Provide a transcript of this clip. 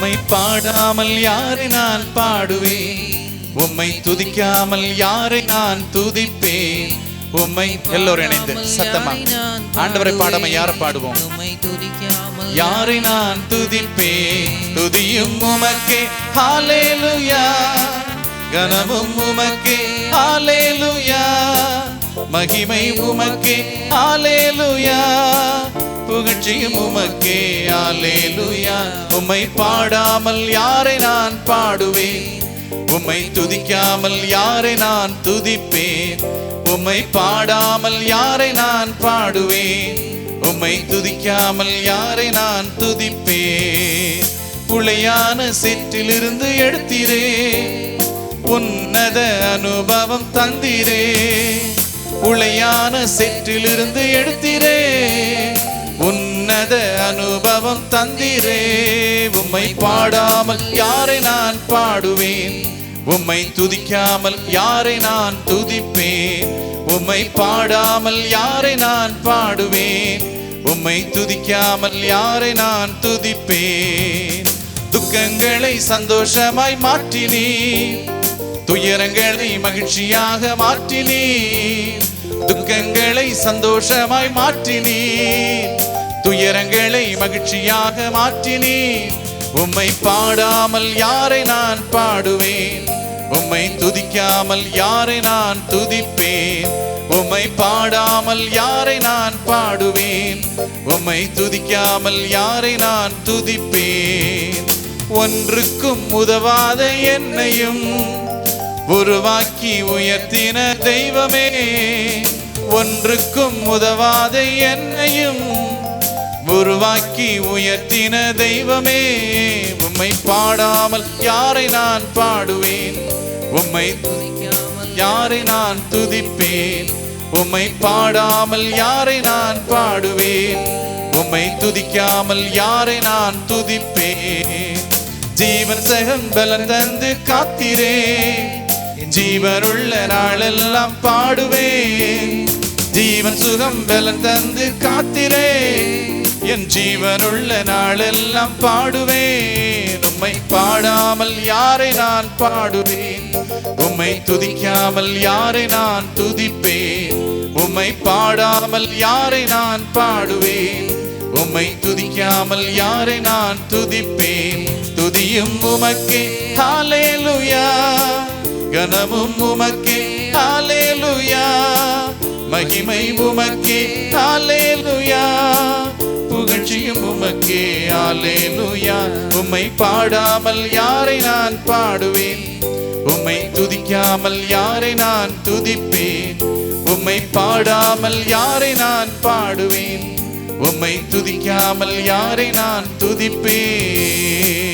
உம்மை பாடாமல் யாரை நான் பாடுவேன்? உம்மை துதிக்காமல் யாரை நான் துதிப்பேன்? உம்மை எல்லோரும் இணைந்து சத்தமா ஆண்டவரை பாடாம யார பாடுவோம்? யாரை நான் துதிப்பேன்? துதியும் உமக்கே. ஹாலேலுயா கனமும் உமக்கே. ஹாலேலுயா மகிமை உமக்கே. ஹாலேலுயா புகழ்ச்சியும் உமக்கே. ஹalleluya. உம்மை பாடாமல் யாரை நான் பாடுவேன்? உம்மை துதிக்காமல் யாரை நான் துதிப்பேன்? உம்மை பாடாமல் யாரை நான் பாடுவேன்? உம்மை துதிக்காமல் யாரை நான் துதிப்பேன்? புழையான சிற்றிலிருந்து எடுத்திரே. உன்னத அனுபவம் தந்திரே. உளையான செற்றிலிருந்து எடுத்திரே. உன்னத அனுபவம் தந்திரே. உம்மை பாடாமல் யாரை நான் பாடுவேன்? உம்மை துதிக்காமல் யாரை நான் துதிப்பேன்? உம்மை பாடாமல் யாரை நான் பாடுவேன்? உம்மை துதிக்காமல் யாரை நான் துதிப்பேன்? துக்கங்களை சந்தோஷமாய் மாற்றினேன் துயரங்களை மகிழ்ச்சியாக மாற்றினேன் துக்கங்களை சந்தோஷமாய் மாற்றினேன் துயரங்களை மகிழ்ச்சியாக மாற்றினீர் உம்மை பாடாமல் யாரை நான் பாடுவேன்? உம்மை துதிக்காமல் யாரை நான் துதிப்பேன்? உம்மை பாடாமல் யாரை நான் பாடுவேன்? உம்மை துதிக்காமல் யாரை நான் துதிப்பேன்? ஒன்றுக்கும் உதவாத என்னையும் உருவாக்கி உயர்த்தின தெய்வமே. ஒன்றுக்கும் உதவாத என்னையும் உருவாக்கி உயர்த்தின தெய்வமே. உம்மை பாடாமல் யாரை நான் பாடுவேன்? உம்மை யாரை நான் துதிப்பேன்? உம்மை பாடாமல் யாரை நான் பாடுவேன்? உம்மை துதிக்காமல் யாரை நான் துதிப்பேன்? ஜீவன் சகம் பலன் தந்து காத்திரே. ஜீவனுள்ள நாளெல்லாம் பாடுவேன். ஜீவன் சுகம் பலன் தந்து காத்திரே. என் ஜீவனுள்ள நாளெல்லாம் பாடுவேன். உம்மை பாடாமல் யாரை நான் பாடுவேன்? உம்மை துதிக்காமல் யாரை நான் துதிப்பேன்? உம்மை பாடாமல் யாரை நான் பாடுவேன்? உம்மை துதிக்காமல் யாரை நான் துதிப்பேன்? துதியும் உமக்கே ஹalleluya. கனமும் உமக்கே ஹalleluya. மகிமை உமக்கே ஹalleluya. புகழ்ச்சியும் உமக்கே ஹalleluya. உம்மை பாடாமல் யாரை நான் பாடுவேன்? உம்மை துதிக்காமல் யாரை நான் துதிப்பேன்? உம்மை பாடாமல் யாரை நான் பாடுவேன்? உம்மை துதிக்காமல் யாரை நான் துதிப்பேன்?